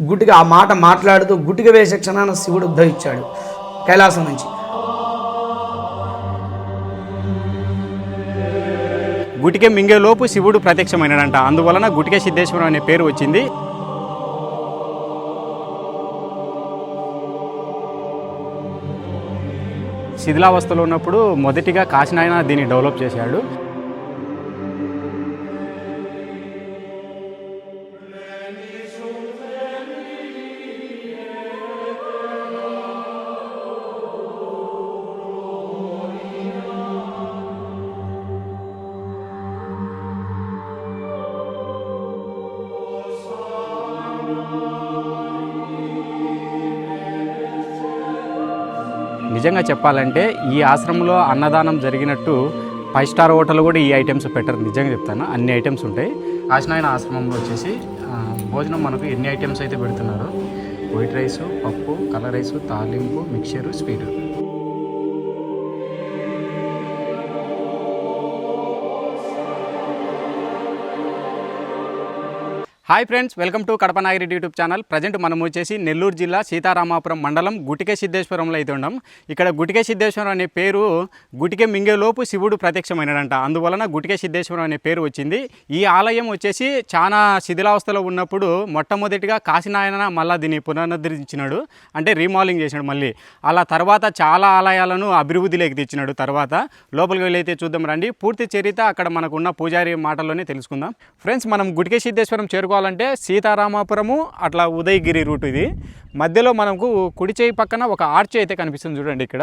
గుటిగా ఆ మాట మాట్లాడుతూ గుటిక వేసే క్షణాన శివుడు ఉద్భవించాడు కైలాసం నుంచి. గుటికే మింగేలోపు శివుడు ప్రత్యక్షమైనడంట. అందువలన గుటికే సిద్ధేశ్వరం అనే పేరు వచ్చింది. శిథిలావస్థలో ఉన్నప్పుడు మొదటిగా కాశీనాయన దీన్ని డెవలప్ చేశాడు. నిజంగా చెప్పాలంటే ఈ ఆశ్రమంలో అన్నదానం జరిగినట్టు ఫైవ్ స్టార్ హోటల్ కూడా ఈ ఐటమ్స్ పెట్టరు. నిజంగా చెప్తాను అన్ని ఐటమ్స్ ఉంటాయి. ఆశనాయన ఆశ్రమంలో వచ్చేసి భోజనం మనకు ఎన్ని ఐటమ్స్ అయితే పెడుతున్నారు? వైట్ రైస్ పప్పు కలర్ రైసు తాలింపు mixture sweet. Hi friends welcome to Kadapa Nagireddy YouTube channel. Present మనం వచ్చేసి నెల్లూరు జిల్లా సీతారామాపురం మండలం గుటికే సిద్ధేశ్వరంలో అయితే ఉన్నాం. ఇక్కడ గుటికే సిద్ధేశ్వరం అనే పేరు గుటికే మింగేలోపు శివుడు ప్రత్యక్షమైనడంట. అందువలన గుటికే సిద్ధేశ్వరం అనే పేరు వచ్చింది. ఈ ఆలయం వచ్చేసి చాలా శిథిలావస్థలో ఉన్నప్పుడు మొట్టమొదటిగా కాశీనాయన మళ్ళా దీన్ని పునరుద్ధరించినాడు. అంటే రీమాలింగ్ చేసినాడు మళ్ళీ. అలా తర్వాత చాలా ఆలయాలను అభివృద్ధిలోకి తెచ్చినాడు తర్వాత. లోపలికి వెళ్ళైతే చూద్దాం రండి. పూర్తి చరిత్ర అక్కడ మనకున్న పూజారి మాటల్లోనే తెలుసుకుందాం. ఫ్రెండ్స్ మనం గుటికే సిద్ధేశ్వరం చేరుకోవాలంటే సీతారామాపురము అట్లా ఉదయగిరి రూట్ ఇది. మధ్యలో మనకు కుడి చేయి పక్కన ఒక ఆర్చి అయితే కనిపిస్తుంది చూడండి ఇక్కడ.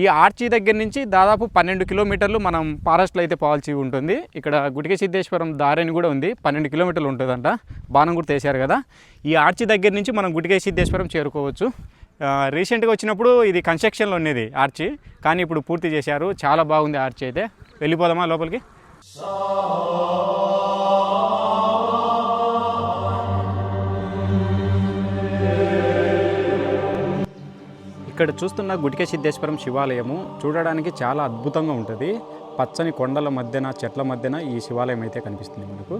ఈ ఆర్చి దగ్గర నుంచి దాదాపు పన్నెండు కిలోమీటర్లు మనం ఫారెస్ట్లో అయితే పోవాల్సి ఉంటుంది. ఇక్కడ గుడికే సిద్ధేశ్వరం దారిని కూడా ఉంది. పన్నెండు కిలోమీటర్లు ఉంటుందంట. బాణం గుర్తు తీశారు కదా. ఈ ఆర్చి దగ్గర నుంచి మనం గుడికే సిద్ధేశ్వరం చేరుకోవచ్చు. రీసెంట్గా వచ్చినప్పుడు ఇది కన్స్ట్రక్షన్లో ఉండేది ఆర్చి. కానీ ఇప్పుడు పూర్తి చేశారు. చాలా బాగుంది ఆర్చి అయితే. వెళ్ళిపోదామా లోపలికి? ఇక్కడ చూస్తున్న గుడికే సిద్ధేశ్వరం శివాలయము చూడడానికి చాలా అద్భుతంగా ఉంటుంది. పచ్చని కొండల మధ్యన చెట్ల మధ్యన ఈ శివాలయం అయితే కనిపిస్తుంది మనకు.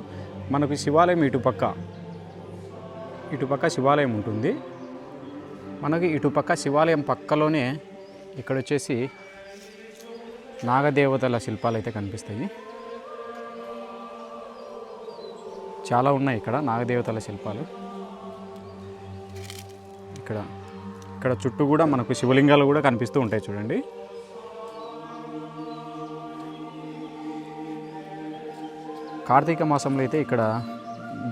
మనకు శివాలయం ఇటుపక్క. ఇటుపక్క శివాలయం ఉంటుంది. మనకి ఇటుపక్క శివాలయం పక్కలోనే ఇక్కడ వచ్చేసి నాగదేవతల శిల్పాలు అయితే కనిపిస్తాయి. చాలా ఉన్నాయి ఇక్కడ నాగదేవతల శిల్పాలు. ఇక్కడ ఇక్కడ చుట్టూ కూడా మనకు శివలింగాలు కూడా కనిపిస్తూ ఉంటాయి చూడండి. కార్తీక మాసంలో అయితే ఇక్కడ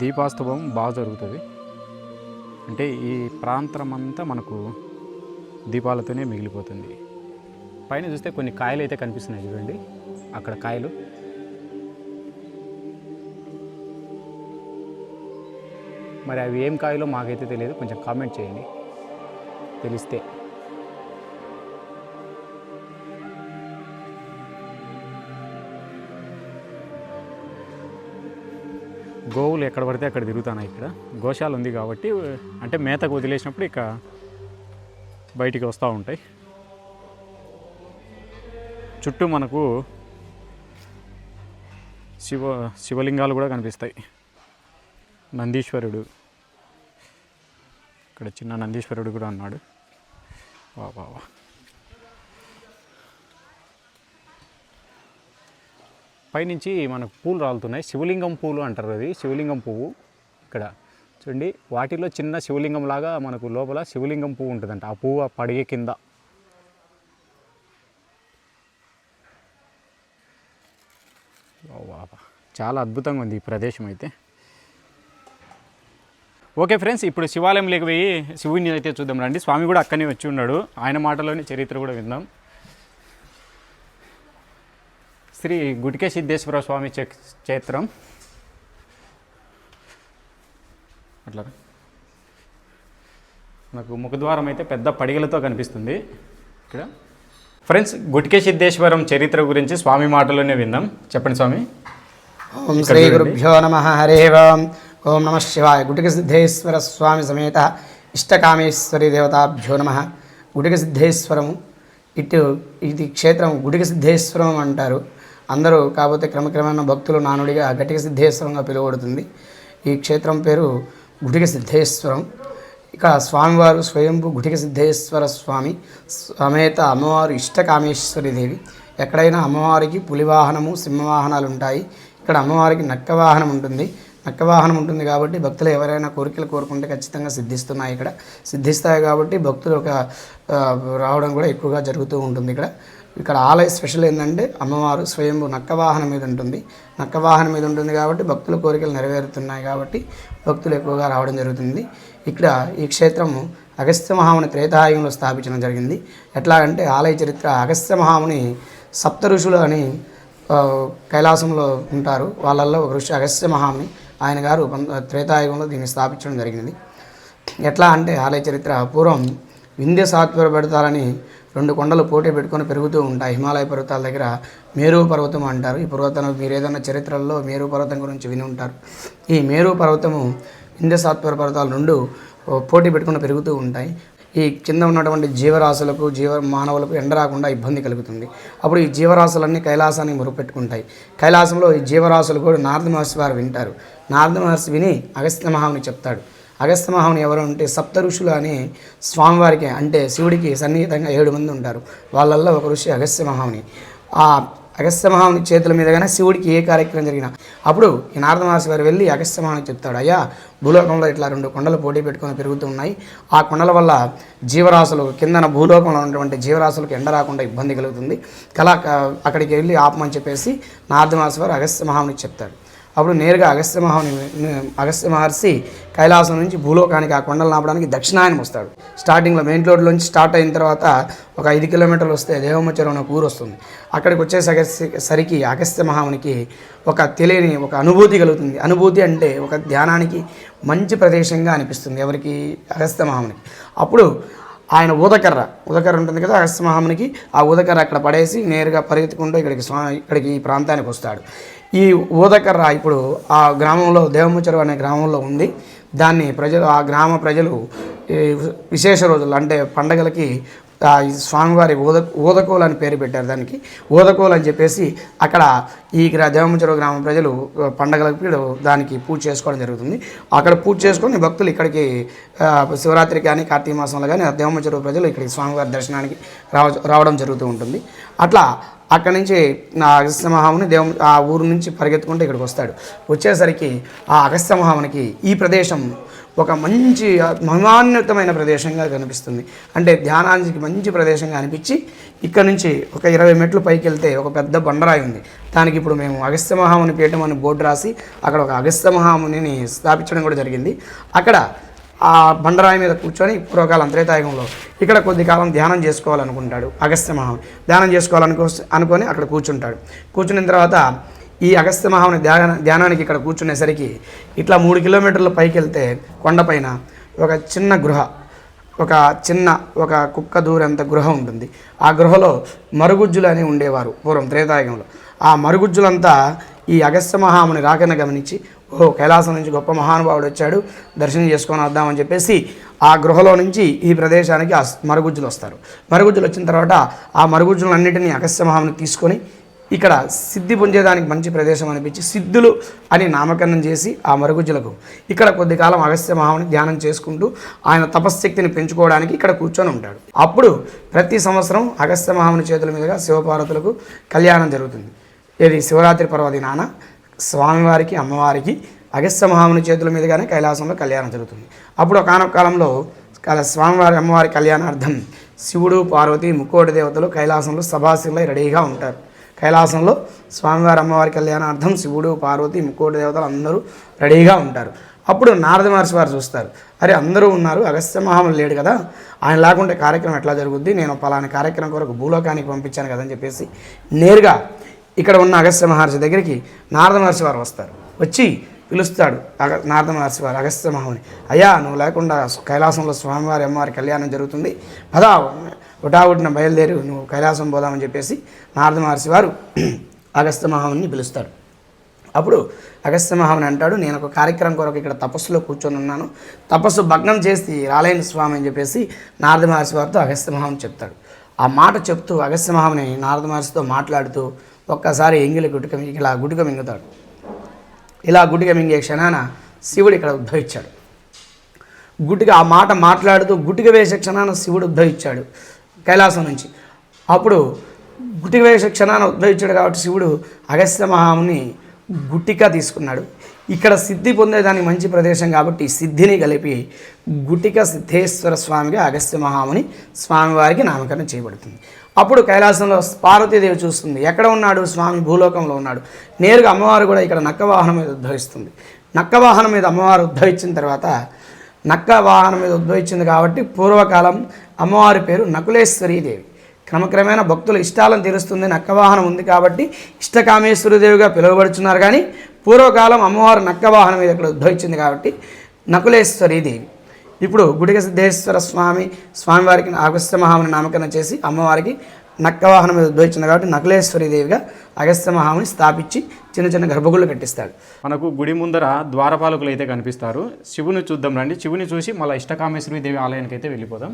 దీపాస్తవం బాగా జరుగుతుంది. అంటే ఈ ప్రాంతం అంతా మనకు దీపాలతోనే మిగిలిపోతుంది. పైన చూస్తే కొన్ని కాయలు అయితే కనిపిస్తున్నాయి చూడండి. అక్కడ కాయలు. మరి అవి ఏం కాయలో మాకైతే తెలియదు. కొంచెం కామెంట్ చేయండి. తెలిస్తే. గోవులు ఎక్కడ పడితే అక్కడ తిరుగుతున్నాయి ఇక్కడ? గోశాల ఉంది కాబట్టి అంటే మేతకు వదిలేసినప్పుడు ఇక బయటికి వస్తూ ఉంటాయి. చుట్టూ మనకు శివ శివలింగాలు కూడా కనిపిస్తాయి. నందీశ్వరుడు. ఇక్కడ చిన్న నందీశ్వరుడు కూడా ఉన్నాడు. వా వా వా పైనుంచి మనకు పూలు రాలుతున్నాయి. శివలింగం పూలు అంటారు అది. శివలింగం పువ్వు ఇక్కడ. చూడండి వాటిలో చిన్న శివలింగం లాగా మనకు లోపల శివలింగం పువ్వు ఉంటుందంట. ఆ పువ్వు ఆ పడిగే కింద. చాలా అద్భుతంగా ఉంది ఈ ప్రదేశం అయితే. ఓకే ఫ్రెండ్స్ ఇప్పుడు శివాలయంలోకి పోయి శివుని అయితే చూద్దాం రండి. స్వామి కూడా అక్కనే వచ్చి ఉన్నాడు. ఆయన మాటలోని చరిత్ర కూడా విందాం. శ్రీ గుడికే సిద్ధేశ్వర స్వామి క్షేత్రం. అట్లా. నాకు ముఖద్వారం అయితే పెద్ద పడిగలతో కనిపిస్తుంది. ఇక్కడ. ఫ్రెండ్స్ గుటికే సిద్ధేశ్వరం చరిత్ర గురించి స్వామి మాటలోనే విందాం. చెప్పండి స్వామి. ఓం శ్రీ గురుభ్యో నమ హరే ఓం నమ శివాయ. గుటిక సిద్ధేశ్వర స్వామి సమేత ఇష్టకామేశ్వరి దేవతాభ్యో నమ. గుటిక సిద్ధేశ్వరము ఇటు ఇది క్షేత్రం గుటిక సిద్ధేశ్వరం అంటారు. అందరూ కాకపోతే క్రమక్రమేణ భక్తులు నానుడిగా గటిక సిద్ధేశ్వరంగా పిలువబడుతుంది. ఈ క్షేత్రం పేరు గుటిక సిద్ధేశ్వరం ఇక్కడ స్వామివారు స్వయంభూ గుటిక సిద్ధేశ్వర స్వామి సమేత అమ్మవారు ఇష్టకామేశ్వరి దేవి. ఎక్కడైనా అమ్మవారికి పులివాహనము సింహవాహనాలు ఉంటాయి ఇక్కడ అమ్మవారికి నక్క వాహనం ఉంటుంది నక్క వాహనం ఉంటుంది కాబట్టి భక్తులు ఎవరైనా కోరికలు కోరుకుంటే ఖచ్చితంగా సిద్ధిస్తున్నాయి ఇక్కడ. సిద్ధిస్తాయి కాబట్టి భక్తులు ఒక రావడం కూడా ఎక్కువగా జరుగుతూ ఉంటుంది ఇక్కడ. ఇక్కడ ఆలయ స్పెషల్ ఏంటంటే అమ్మవారు స్వయంభు నక్క వాహనం మీద ఉంటుంది. నక్క వాహనం మీద ఉంటుంది కాబట్టి భక్తుల కోరికలు నెరవేరుతున్నాయి కాబట్టి భక్తులు ఎక్కువగా రావడం జరుగుతుంది. ఇక్కడ ఈ క్షేత్రము అగస్త్య మహాముని త్రేతాయుగంలో స్థాపించడం జరిగింది. ఎట్లా అంటే ఆలయ చరిత్ర అగస్త్య మహాముని సప్త ఋషులు అని కైలాసంలో ఉంటారు. వాళ్ళల్లో ఒక ఋషి అగస్త్య మహాముని. ఆయన గారు త్రేతాయుగంలో దీన్ని స్థాపించడం జరిగింది ఎట్లా అంటే ఆలయ చరిత్ర పూర్వం వింధ్య సాత్వర పెడతారని రెండు కొండలు పోటీ పెట్టుకొని పెరుగుతూ ఉంటాయి. హిమాలయ పర్వతాల దగ్గర మేరు పర్వతం అంటారు. ఈ పర్వతం మీరు ఏదైనా చరిత్రల్లో మేరు పర్వతం గురించి విని ఉంటారు. ఈ మేరు పర్వతము వింధ్య సాత్వర పర్వతాలు రెండు పోటీ పెట్టుకొని పెరుగుతూ ఉంటాయి. ఈ కింద ఉన్నటువంటి జీవరాశులకు జీవ మానవులకు ఎండ రాకుండా ఇబ్బంది కలుగుతుంది. అప్పుడు ఈ జీవరాశులన్నీ కైలాసాన్ని మురుపెట్టుకుంటాయి. కైలాసంలో ఈ జీవరాశులు కూడా నారద మహర్షి వారు వింటారు. నారద మహర్షి విని అగస్త్య మహాముని చెప్తాడు. అగస్త్య మహాముని ఎవరు అంటే సప్త ఋషులు అని స్వామివారికి అంటే శివుడికి సన్నిహితంగా ఏడు మంది ఉంటారు. వాళ్ళల్లో ఒక ఋషి అగస్త్య మహాముని. ఆ అగస్త్య మహాముని చేతుల మీదగానే శివుడికి ఏ కార్యక్రమం జరిగినా. అప్పుడు ఈ నారద గారు వెళ్ళి అగస్త్య చెప్తాడు అయ్యా భూలోకంలో ఇట్లా రెండు కొండలు పోటీ పెట్టుకొని పెరుగుతున్నాయి ఆ కొండల వల్ల జీవరాశులు కిందన భూలోకంలో ఉన్నటువంటి జీవరాశులకు ఎండ రాకుండా ఇబ్బంది కలుగుతుంది. కళా అక్కడికి వెళ్ళి ఆపమని చెప్పేసి నారద వారు అగస్త్య మహామునికి చెప్తాడు. అప్పుడు నేరుగా అగస్త్య మహాముని అగస్త్య మహర్షి కైలాసం నుంచి భూలోకానికి ఆ కొండలు నాపడానికి దక్షిణాయనం వస్తాడు. స్టార్టింగ్లో మెయిన్ రోడ్లోంచి స్టార్ట్ అయిన తర్వాత ఒక ఐదు కిలోమీటర్లు వస్తే దేవమచరం అనే ఊరు వస్తుంది. అక్కడికి వచ్చేసరికి అగస్త్య మహామునికి ఒక తెలియని ఒక అనుభూతి కలుగుతుంది. అనుభూతి అంటే ఒక ధ్యానానికి మంచి ప్రదేశంగా అనిపిస్తుంది ఎవరికి? అగస్త్య మహామునికి. అప్పుడు ఆయన ఊదకర్ర. ఊదకర్ర ఉంటుంది కదా అగస్త్య మహామునికి. ఆ ఊదకర్ర అక్కడ పడేసి నేరుగా పరిగెత్తుకుంటూ ఇక్కడికి స్వా ఇక్కడికి ఈ ప్రాంతానికి వస్తాడు. ఈ ఊదకర్ర ఇప్పుడు ఆ గ్రామంలో దేవముచ్చరు అనే గ్రామంలో ఉంది. దాన్ని ప్రజలు ఆ గ్రామ ప్రజలు విశేష రోజులు అంటే పండగలకి స్వామివారి ఊద ఊదకోలు అని పేరు పెట్టారు దానికి. ఊదకోలు అని చెప్పేసి అక్కడ ఈ గ్రా గ్రామ ప్రజలు పండగలకు దానికి పూజ చేసుకోవడం జరుగుతుంది. అక్కడ పూజ చేసుకొని భక్తులు ఇక్కడికి శివరాత్రి కానీ కార్తీక మాసంలో కానీ ఆ ప్రజలు ఇక్కడికి స్వామివారి దర్శనానికి రావ రావడం జరుగుతూ ఉంటుంది. అట్లా అక్కడి నుంచి నా అగస్త్య మహాముని దేవ ఆ ఊరు నుంచి పరిగెత్తుకుంటూ ఇక్కడికి వస్తాడు. వచ్చేసరికి ఆ అగస్త్య మహామునికి ఈ ప్రదేశం ఒక మంచి మహిమాన్వితమైన ప్రదేశంగా కనిపిస్తుంది. అంటే ధ్యానానికి మంచి ప్రదేశంగా అనిపించి ఇక్కడ నుంచి ఒక ఇరవై మెట్లు పైకి వెళ్తే ఒక పెద్ద బండరాయి ఉంది. దానికి ఇప్పుడు మేము అగస్త్య మహాముని పీఠం అని బోర్డు రాసి అక్కడ ఒక అగస్త్య మహామునిని స్థాపించడం కూడా జరిగింది. అక్కడ ఆ బండరాయి మీద కూర్చొని పూర్వకాలం త్రేతాయుగంలో ఇక్కడ కొద్ది కాలం ధ్యానం చేసుకోవాలనుకుంటాడు అగస్త్య మహాముని ధ్యానం చేసుకోవాలనుకో అనుకొని అక్కడ కూర్చుంటాడు. కూర్చున్న తర్వాత ఈ అగస్త్య మహాముని ధ్యాన ధ్యానానికి ఇక్కడ కూర్చునేసరికి ఇట్లా మూడు కిలోమీటర్ల పైకి వెళ్తే కొండపైన ఒక చిన్న గృహ ఒక చిన్న ఒక కుక్క దూరంత గృహ ఉంటుంది. ఆ గృహలో మరుగుజ్జులు అని ఉండేవారు పూర్వం త్రేతాయుగంలో. ఆ మరుగుజ్జులంతా ఈ అగస్త్య మహాముని రాకన గమనించి ఓ కైలాసం నుంచి గొప్ప మహానుభావుడు వచ్చాడు. దర్శనం చేసుకొని వద్దామని చెప్పేసి ఆ గృహలో నుంచి ఈ ప్రదేశానికి ఆ మరుగుజ్జులు వస్తారు. మరుగుజ్జులు వచ్చిన తర్వాత ఆ మరుగుజ్జులన్నింటినీ అగస్య మహాముని తీసుకొని ఇక్కడ సిద్ధి పొందేదానికి మంచి ప్రదేశం అనిపించి సిద్ధులు అని నామకరణం చేసి ఆ మరుగుజ్జులకు ఇక్కడ కొద్ది కాలం అగస్య మహాముని ధ్యానం చేసుకుంటూ ఆయన తపశ్శక్తిని పెంచుకోవడానికి ఇక్కడ కూర్చొని ఉంటాడు. అప్పుడు ప్రతి సంవత్సరం అగస్త్య మహాముని చేతుల మీదుగా శివపార్వతులకు కళ్యాణం జరుగుతుంది. ఇది శివరాత్రి పర్వదినాన స్వామివారికి అమ్మవారికి అగస్త్య మహాముని చేతుల మీదుగానే కైలాసంలో కళ్యాణం జరుగుతుంది. అప్పుడు ఒకనొక కాలంలో స్వామివారి అమ్మవారి కళ్యాణార్థం శివుడు పార్వతి ముక్కోటి దేవతలు కైలాసంలో సభాశిలై రెడీగా ఉంటారు. కైలాసంలో స్వామివారి అమ్మవారి కళ్యాణార్థం శివుడు పార్వతి ముక్కోటి దేవతలు అందరూ రెడీగా ఉంటారు. అప్పుడు నారద మహర్షి వారు చూస్తారు అరే అందరూ ఉన్నారు అగస్త్య మహాములు లేడు కదా ఆయన లేకుంటే కార్యక్రమం ఎట్లా జరుగుద్ది? నేను పలానా కార్యక్రమం కొరకు భూలోకానికి పంపించాను కదని చెప్పేసి నేరుగా ఇక్కడ ఉన్న అగస్త్య మహర్షి దగ్గరికి నారద మహర్షి వారు వస్తారు. వచ్చి పిలుస్తాడు. అగ నారద మహర్షి వారు అగస్త్య మహాముని. అయ్యా నువ్వు లేకుండా కైలాసంలో స్వామివారి అమ్మవారి కళ్యాణం జరుగుతుంది. పదా ఉటావుటిన బయలుదేరి నువ్వు కైలాసం పోదామని చెప్పేసి నారద మహర్షి వారు అగస్త్య మహాముని పిలుస్తాడు. అప్పుడు అగస్త్య మహాముని అంటాడు నేను ఒక కార్యక్రమం కొరకు ఇక్కడ తపస్సులో కూర్చొని ఉన్నాను. తపస్సు భగ్నం చేసి రాలేని స్వామి అని చెప్పేసి నారద మహర్షి వారితో అగస్త్య మహాముని చెప్తాడు. ఆ మాట చెప్తూ అగస్త్య మహాముని నారద మహర్షితో మాట్లాడుతూ ఒక్కసారి ఎంగిలి గుడ్డుక ఇలా గుడ్డుక మింగుతాడు. ఇలా గుడ్డుక మింగే క్షణాన శివుడు ఇక్కడ ఉద్భవించాడు గుటిక ఆ మాట మాట్లాడుతూ గుడ్డుక వేసే క్షణాన శివుడు ఉద్భవించాడు కైలాసం నుంచి. అప్పుడు గుటిక వేసే క్షణాన ఉద్భవించాడు కాబట్టి శివుడు అగస్త్య మహాముని గుట్టిక తీసుకున్నాడు. ఇక్కడ సిద్ధి పొందేదానికి మంచి ప్రదేశం కాబట్టి సిద్ధిని కలిపి గుటిక సిద్ధేశ్వర స్వామిగా అగస్త్య మహాముని స్వామివారికి నామకరణం చేయబడుతుంది. అప్పుడు కైలాసంలో పార్వతీదేవి చూస్తుంది. ఎక్కడ ఉన్నాడు? స్వామి భూలోకంలో ఉన్నాడు. నేరుగా అమ్మవారు కూడా ఇక్కడ నక్క వాహనం మీద ఉద్భవిస్తుంది. నక్క వాహనం మీద అమ్మవారు ఉద్భవించిన తర్వాత నక్క వాహనం మీద ఉద్భవించింది కాబట్టి పూర్వకాలం అమ్మవారి పేరు నకులేశ్వరీదేవి. క్రమక్రమేణా భక్తుల ఇష్టాలను తీరుస్తుంది. నక్క వాహనం ఉంది కాబట్టి ఇష్టకామేశ్వరీదేవిగా పిలువబడుచున్నారు. కానీ పూర్వకాలం అమ్మవారు నక్క వాహనం మీద ఇక్కడ ఉద్భవించింది కాబట్టి నకులేశ్వరీదేవి. ఇప్పుడు గుడిగ సిద్ధేశ్వర స్వామి స్వామివారికి అగస్త్య మహాముని నామకరణం చేసి అమ్మవారికి నక్క వాహనం మీద ఉద్భవించింది కాబట్టి నకులేశ్వరి దేవిగా అగస్త్య మహాముని స్థాపించి చిన్న చిన్న గర్భగుళ్ళు కట్టిస్తాడు. మనకు గుడి ముందర ద్వారపాలకులు అయితే కనిపిస్తారు. శివుని చూద్దాం రండి. శివుని చూసి మళ్ళీ ఇష్టకామేశ్వరి దేవి ఆలయానికి అయితే వెళ్ళిపోదాం.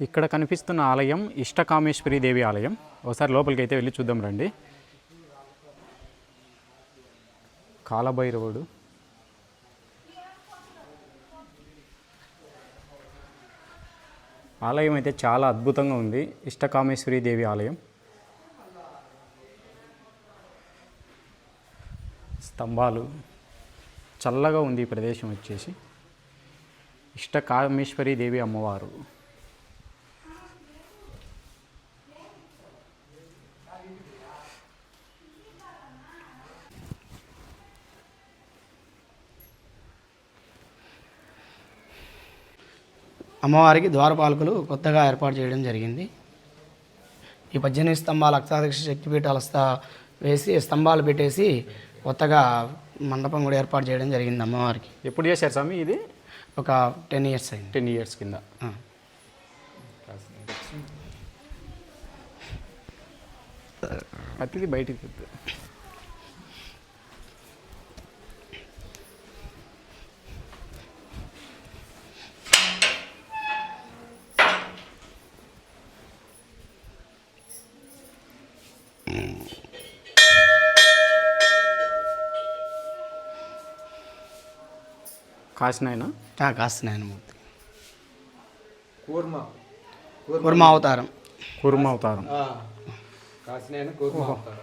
ఇక్కడ కనిపిస్తున్న ఆలయం ఇష్టకామేశ్వరి దేవి ఆలయం. ఒకసారి లోపలికి అయితే వెళ్ళి చూద్దాం రండి. కాలభైరవుడు. ఆలయం అయితే చాలా అద్భుతంగా ఉంది. ఇష్టకామేశ్వరి దేవి ఆలయం. స్తంభాలు. చల్లగా ఉంది ఈ ప్రదేశం వచ్చేసి. ఇష్టకామేశ్వరి దేవి అమ్మవారు. అమ్మవారికి ద్వారపాలకులు కొత్తగా ఏర్పాటు చేయడం జరిగింది. ఈ పద్దెనిమిది స్తంభాలు అక్షాదక్ష శక్తిపీఠాలు స్థా వేసి స్తంభాలు పెట్టేసి కొత్తగా మండపం కూడా ఏర్పాటు చేయడం జరిగింది అమ్మవారికి. ఎప్పుడు చేశారు స్వామి ఇది? ఒక టెన్ ఇయర్స్ అయింది. టెన్ ఇయర్స్ కింద. ఆ. అతిథి బయటికి కాసినాయన? ఆ, కాస్తనాయనమూర్తి కూర్మ. కుర్మ అవతారం. కుర్మ అవతారం. కాసినాయన కూర్మ అవుతారు.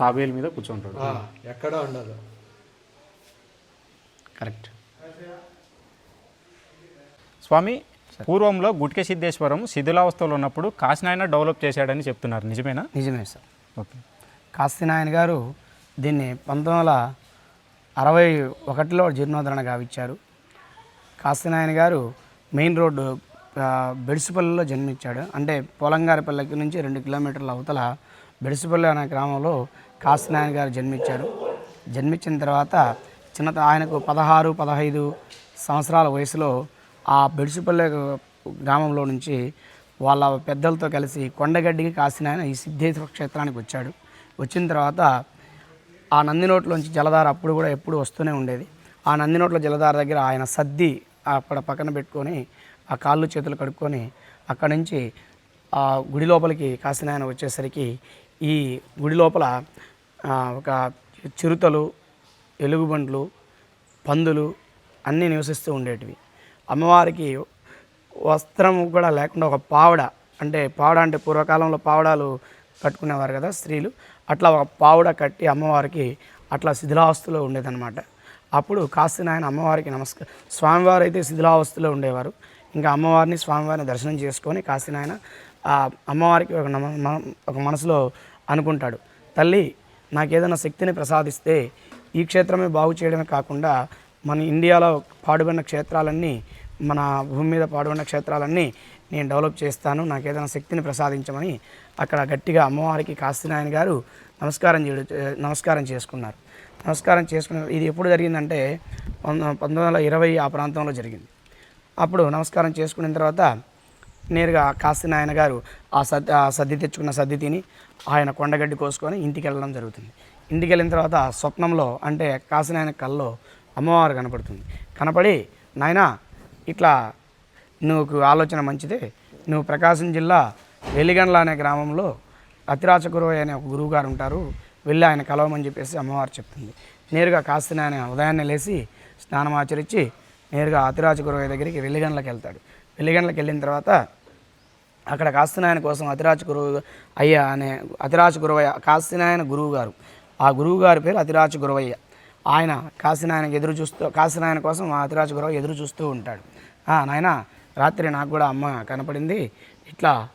తాబేలు మీద కూర్చుంటాడు. ఎక్కడ ఉండదు. కరెక్ట్. స్వామి పూర్వంలో గుట్కె సిద్ధేశ్వరం శిథిలావస్థలో ఉన్నప్పుడు కాసినాయన డెవలప్ చేశాడని చెప్తున్నారు. నిజమేనా? నిజమే సార్. ఓకే. కాస్తనాయన గారు దీన్ని పంతొమ్మిది వందల అరవై ఒకటిలో జీర్ణోద్ధరణ గావించారు. కాశీనాయన గారు మెయిన్ రోడ్డు బెడిసిపల్లిలో జన్మించాడు. అంటే పోలంగారిపల్లెకి నుంచి రెండు కిలోమీటర్ల అవతల బెడిసిపల్లి అనే గ్రామంలో కాశీనాయన గారు జన్మించారు. జన్మించిన తర్వాత చిన్న ఆయనకు పదహారు పదహైదు సంవత్సరాల వయసులో ఆ బెడిసిపల్లె గ్రామంలో నుంచి వాళ్ళ పెద్దలతో కలిసి కొండగడ్డికి కాశీనాయన ఈ సిద్ధేశ్వర క్షేత్రానికి వచ్చాడు. వచ్చిన తర్వాత ఆ నందినోట్లోంచి జలధార అప్పుడు కూడా ఎప్పుడు వస్తూనే ఉండేది. ఆ నందినోట్ల జలధార దగ్గర ఆయన సద్ది అక్కడ పక్కన పెట్టుకొని ఆ కాళ్ళు చేతులు కడుక్కొని అక్కడి నుంచి ఆ గుడి లోపలికి కాసిన వచ్చేసరికి ఈ గుడి లోపల ఒక చిరుతలు ఎలుగుబంట్లు పందులు అన్నీ నివసిస్తూ ఉండేటివి. అమ్మవారికి వస్త్రం కూడా లేకుండా ఒక పావడ అంటే పావడ అంటే పూర్వకాలంలో పావడాలు కట్టుకునేవారు కదా స్త్రీలు అట్లా ఒక పావుడ కట్టి అమ్మవారికి అట్లా శిథిలావస్థలో ఉండేదన్నమాట. అప్పుడు కాస్త ఆయన అమ్మవారికి నమస్కారం స్వామివారు అయితే శిథిలావస్థలో ఉండేవారు. ఇంకా అమ్మవారిని స్వామివారిని దర్శనం చేసుకొని కాసిన ఆయన ఆ అమ్మవారికి ఒక నమ ఒక మనసులో అనుకుంటాడు. తల్లి నాకు ఏదైనా శక్తిని ప్రసాదిస్తే ఈ క్షేత్రమే బాగు చేయడమే కాకుండా మన ఇండియాలో పాడుబడిన క్షేత్రాలన్నీ మన భూమి మీద పాడుబడిన క్షేత్రాలన్నీ నేను డెవలప్ చేస్తాను నాకు ఏదైనా శక్తిని ప్రసాదించమని అక్కడ గట్టిగా అమ్మవారికి కాస్తినాయన గారు నమస్కారం చేయడం నమస్కారం చేసుకున్నారు. నమస్కారం చేసుకునే ఇది ఎప్పుడు జరిగిందంటే పంతొమ్మిది వందల ఇరవై ఆ ప్రాంతంలో జరిగింది. అప్పుడు నమస్కారం చేసుకున్న తర్వాత నేరుగా కాసిన నాయన గారు ఆ సద్ ఆ సద్ది తెచ్చుకున్న సద్ది తిని ఆయన కొండగడ్డి కోసుకొని ఇంటికి వెళ్ళడం జరుగుతుంది. ఇంటికి వెళ్ళిన తర్వాత స్వప్నంలో అంటే కాసిన ఆయన కల్లో అమ్మవారు కనపడుతుంది. కనపడి నాయనా ఇట్లా నువ్వు ఆలోచన మంచిదే. నువ్వు ప్రకాశం జిల్లా వెలిగండ్ల అనే గ్రామంలో అతిరాచ గురువు అనే ఒక గురువు గారు ఉంటారు. వెళ్ళి ఆయన కలవమని చెప్పేసి అమ్మవారు చెప్తుంది. నేరుగా కాసిన ఆయన ఉదయాన్నే లేచి స్నానం ఆచరించి నేరుగా అతిరాచ గురువు దగ్గరికి వెల్లిగండ్లకి వెళ్తాడు. వెల్లిగండ్లకి వెళ్ళిన తర్వాత అక్కడ కాస్తినాయన కోసం అతిరాజ గురువు అయ్య అనే అతిరాజ గురువయ్య కాశీనాయన గురువు గారు ఆ గురువు గారి పేరు అతిరాజ గురువయ్య. ఆయన కాశీనాయనకి ఎదురు చూస్తూ కాశీనాయన కోసం ఆ అతిరాజ గురువు ఎదురు చూస్తూ ఉంటాడు. "ఆ, నాయన రాత్రి నాకు కూడా అమ్మ కనపడింది. ఇట్లా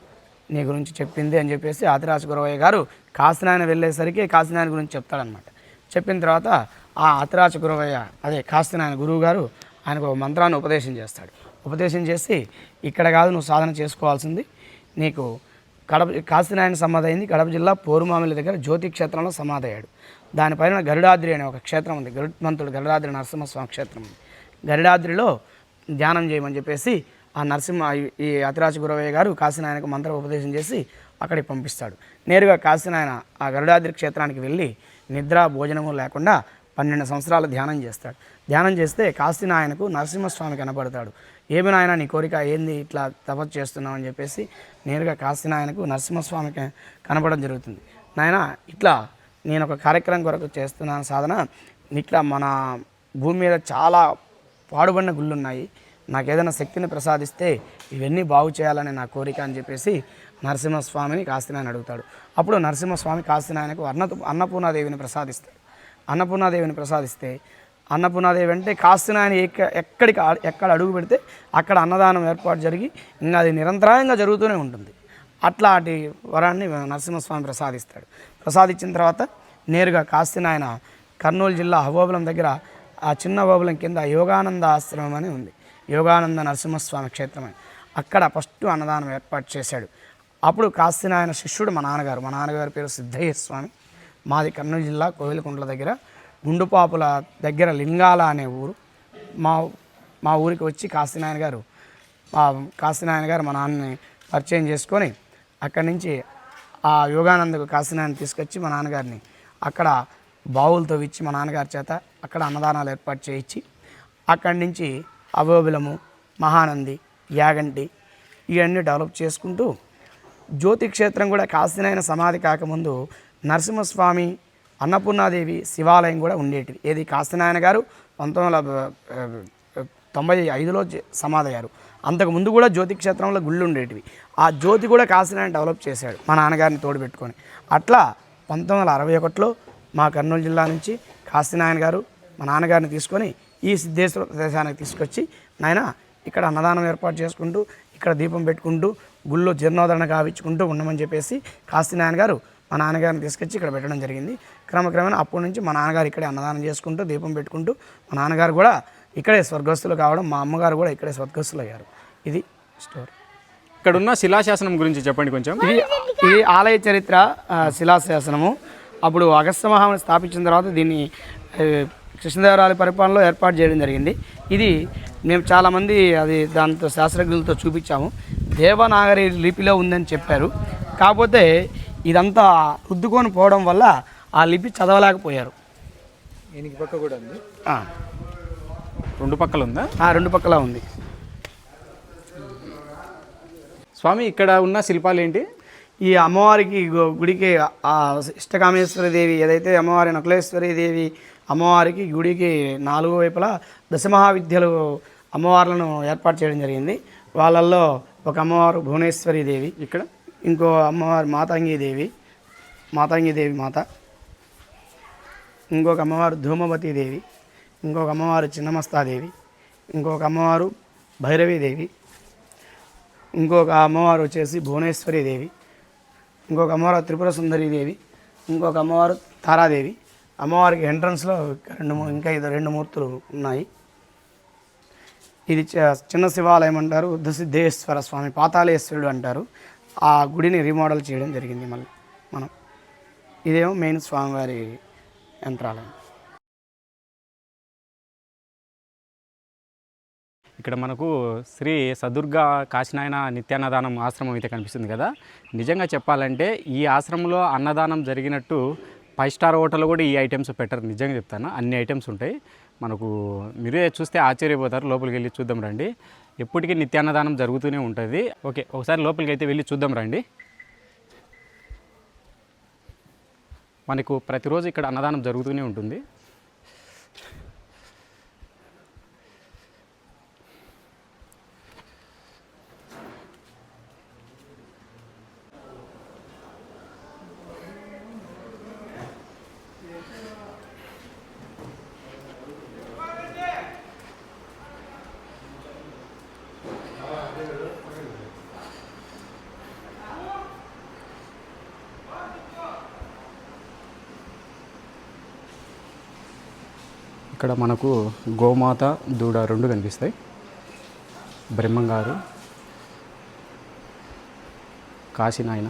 నీ గురించి చెప్పింది అని చెప్పేసి ఆదిరాజ గురవయ్య గారు కాశీనాయన వెళ్ళేసరికి కాశీనాయన గురించి చెప్తాడనమాట చెప్పిన తర్వాత ఆ అతిరాజ గురవయ్య అదే కాశీనాయన గురువు గారు ఆయనకు ఒక మంత్రాన్ని ఉపదేశం చేస్తాడు. ఉపదేశం చేసి ఇక్కడ కాదు నువ్వు సాధన చేసుకోవాల్సింది. నీకు కడప కాశీనాయన సమాధి అయింది కడప జిల్లా పోరుమామిలి దగ్గర జ్యోతి క్షేత్రంలో సమాధి అయ్యాడు దానిపైన గరుడాద్రి అనే ఒక క్షేత్రం ఉంది. గరుత్మంతుడు గరుడాద్రి నరసింహస్వామి క్షేత్రం ఉంది. గరుడాద్రిలో ధ్యానం చేయమని చెప్పేసి ఆ నరసింహ ఈ- అతిరాజ గురవయ్య గారు కాశీనాయనకు మంత్ర ఉపదేశం చేసి అక్కడికి పంపిస్తాడు. నేరుగా కాశీనాయన ఆ గరుడాద్రి క్షేత్రానికి వెళ్ళి నిద్ర భోజనము లేకుండా పన్నెండు సంవత్సరాలు ధ్యానం చేస్తాడు. ధ్యానం చేస్తే కాశీనాయనకు నరసింహస్వామి కనపడతాడు. ఏమి నాయన నీ కోరిక ఏంది? ఇట్లా తపస్సు చేస్తున్నావు అని చెప్పేసి నేరుగా కాశీనాయనకు నరసింహస్వామికి కనపడడం జరుగుతుంది. నాయన ఇట్లా నేను ఒక కార్యక్రమం కొరకు చేస్తున్నాను సాధన. ఇట్లా మన భూమి మీద చాలా పాడుబడిన గుళ్ళు ఉన్నాయి. నాకు ఏదైనా శక్తిని ప్రసాదిస్తే ఇవన్నీ బాగు చేయాలని నా కోరిక అని చెప్పేసి నరసింహస్వామిని కాస్తినాయన అడుగుతాడు. అప్పుడు నరసింహస్వామి కాస్తినాయనకు అన్న అన్నపూర్ణాదేవిని ప్రసాదిస్తాడు అన్నపూర్ణాదేవిని ప్రసాదిస్తే అన్నపూర్ణాదేవి అంటే కాస్తినాయన ఎక్క ఎక్కడికి ఎక్కడ అడుగు పెడితే అక్కడ అన్నదానం ఏర్పాటు జరిగి ఇంకా అది నిరంతరాయంగా జరుగుతూనే ఉంటుంది. అట్లాంటి వరాన్ని నరసింహస్వామి ప్రసాదిస్తాడు. ప్రసాదించిన తర్వాత నేరుగా కాస్తినాయన కర్నూలు జిల్లా హవోబులం దగ్గర ఆ చిన్న హోబులం కింద యోగానంద ఆశ్రమం అని ఉంది. యోగానంద నరసింహస్వామి క్షేత్రమే. అక్కడ ఫస్ట్ అన్నదానం ఏర్పాటు చేశాడు. అప్పుడు కాశీనాయన శిష్యుడు మా నాన్నగారు. మా నాన్నగారి పేరు సిద్ధయ్య స్వామి మాది కర్నూలు జిల్లా కోవిలకుంట్ల దగ్గర. గుండుపాపుల దగ్గర లింగాల అనే ఊరు. మా మా ఊరికి వచ్చి కాశీనాయన గారు మా కాశీనాయన గారు మా నాన్నని పరిచయం చేసుకొని అక్కడి నుంచి ఆ యోగానందకు కాశీనాయన తీసుకొచ్చి మా నాన్నగారిని అక్కడ బావులతో ఇచ్చి మా నాన్నగారి చేత అక్కడ అన్నదానాలు ఏర్పాటు చేయించి అక్కడి నుంచి అవోబిలము మహానంది యాగంటి ఇవన్నీ డెవలప్ చేసుకుంటూ జ్యోతి క్షేత్రం కూడా కాశీనాయన సమాధి కాకముందు నరసింహస్వామి అన్నపూర్ణాదేవి శివాలయం కూడా ఉండేటివి ఏది కాశీనాయన గారు పంతొమ్మిది వందల తొంభై ఐదులో సమాధయ్యారు అంతకుముందు అంతకు ముందు కూడా జ్యోతి క్షేత్రంలో గుళ్ళు ఉండేటివి. ఆ జ్యోతి కూడా కాశీనాయన డెవలప్ చేశాడు మా నాన్నగారిని తోడు పెట్టుకొని. అట్లా పంతొమ్మిది వందల అరవై ఒకటిలో మా కర్నూలు జిల్లా నుంచి కాశీనాయన గారు మా నాన్నగారిని తీసుకొని ఈ సిద్ధేశ్వర ప్రదేశానికి తీసుకొచ్చి నాయన ఇక్కడ అన్నదానం ఏర్పాటు చేసుకుంటూ ఇక్కడ దీపం పెట్టుకుంటూ గుళ్ళో జీర్ణోద్ధరణ కావించుకుంటూ ఉండమని చెప్పేసి కాశీనాయన గారు మా నాన్నగారిని తీసుకొచ్చి ఇక్కడ పెట్టడం జరిగింది. క్రమక్రమేణా అప్పటి నుంచి మా నాన్నగారు ఇక్కడే అన్నదానం చేసుకుంటూ దీపం పెట్టుకుంటూ మా నాన్నగారు కూడా ఇక్కడే స్వర్గస్థులు కావడం మా అమ్మగారు కూడా ఇక్కడే స్వర్గస్థులు అయ్యారు ఇది స్టోరీ ఇక్కడ ఉన్న శిలాశాసనం గురించి చెప్పండి కొంచెం. ఇది ఇది ఆలయ చరిత్ర శిలాశాసనము. అప్పుడు అగస్త్య మహాముని స్థాపించిన తర్వాత దీన్ని కృష్ణదేవరాయల పరిపాలనలో ఏర్పాటు చేయడం జరిగింది. ఇది మేము చాలామంది అది దాంతో శాస్త్రజ్ఞులతో చూపించాము. దేవనాగరి లిపిలో ఉందని చెప్పారు. కాకపోతే ఇదంతా రుద్దుకొని పోవడం వల్ల ఆ లిపి చదవలేకపోయారు. ఈయనకి పక్క కూడా ఉంది? ఆ, రెండు పక్కల ఉందా? రెండు పక్కల ఉంది. స్వామి ఇక్కడ ఉన్న శిల్పాలు ఏంటి? ఈ అమ్మవారికి గుడికి ఆ ఇష్టకామేశ్వరి దేవి ఏదైతే అమ్మవారి నకులేశ్వరి దేవి అమ్మవారికి గుడికి నాలుగు వైపులా దశమహావిద్యలు అమ్మవార్లను ఏర్పాటు చేయడం జరిగింది. వాళ్ళల్లో ఒక అమ్మవారు భువనేశ్వరి దేవి ఇక్కడ? ఇంకో అమ్మవారు మాతాంగి దేవి మాతాంగి దేవి మాత ఇంకొక అమ్మవారు ధూమవతి దేవి ఇంకొక అమ్మవారు చిన్నమస్తాదేవి ఇంకొక అమ్మవారు భైరవీదేవి ఇంకొక అమ్మవారు వచ్చేసి భువనేశ్వరి దేవి ఇంకొక అమ్మవారు త్రిపుర సుందరి దేవి ఇంకొక అమ్మవారు తారాదేవి అమ్మవారికి ఎంట్రన్స్లో రెండు మూడు ఇంకా ఇది రెండు మూర్తులు ఉన్నాయి. ఇది చిన్న శివాలయం అంటారు సిద్ధేశ్వర స్వామి పాతాళేశ్వరుడు అంటారు. ఆ గుడిని రీమోడల్ చేయడం జరిగింది మళ్ళీ మనం. ఇదేమో మెయిన్ స్వామివారి యంత్రాలయం. ఇక్కడ మనకు శ్రీ సదుర్గా కాశీనాయన నిత్యాన్నదానం ఆశ్రమం అయితే కనిపిస్తుంది కదా. నిజంగా చెప్పాలంటే ఈ ఆశ్రమంలో అన్నదానం జరిగినట్టు ఫైవ్ స్టార్ హోటల్ కూడా ఈ ఐటమ్స్ పెట్టరు. నిజంగా చెప్తాను. అన్ని ఐటమ్స్ ఉంటాయి. మనకు మీరే చూస్తే ఆశ్చర్యపోతారు. లోపలికి వెళ్ళి చూద్దాం రండి. ఎప్పటికీ నిత్యాన్నదానం జరుగుతూనే ఉంటుంది. ఓకే ఒకసారి లోపలికి అయితే వెళ్ళి చూద్దాం రండి. మనకు ప్రతిరోజు ఇక్కడ అన్నదానం జరుగుతూనే ఉంటుంది. ఇక్కడ మనకు గోమాత దూడ రెండు కనిపిస్తాయి. బ్రహ్మంగారు కాశీనాయన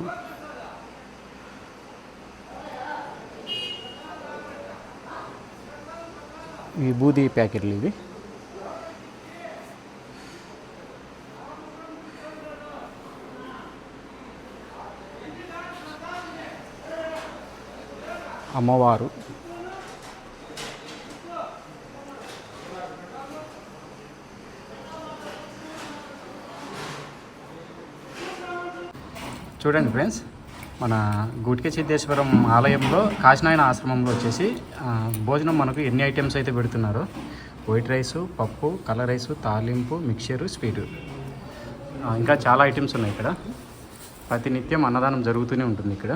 ఈ బూది ప్యాకెట్లు ఇవి. అమ్మవారు చూడండి ఫ్రెండ్స్ మన గుటిక సిద్ధేశ్వరం ఆలయంలో కాశీనాయన ఆశ్రమంలో వచ్చేసి భోజనం మనకు ఎన్ని ఐటమ్స్ అయితే పెడుతున్నారో? వైట్ రైసు పప్పు కలర్ రైసు తాలింపు మిక్చరు స్వీటు. ఇంకా చాలా ఐటమ్స్ ఉన్నాయి ఇక్కడ. ప్రతినిత్యం అన్నదానం జరుగుతూనే ఉంటుంది ఇక్కడ.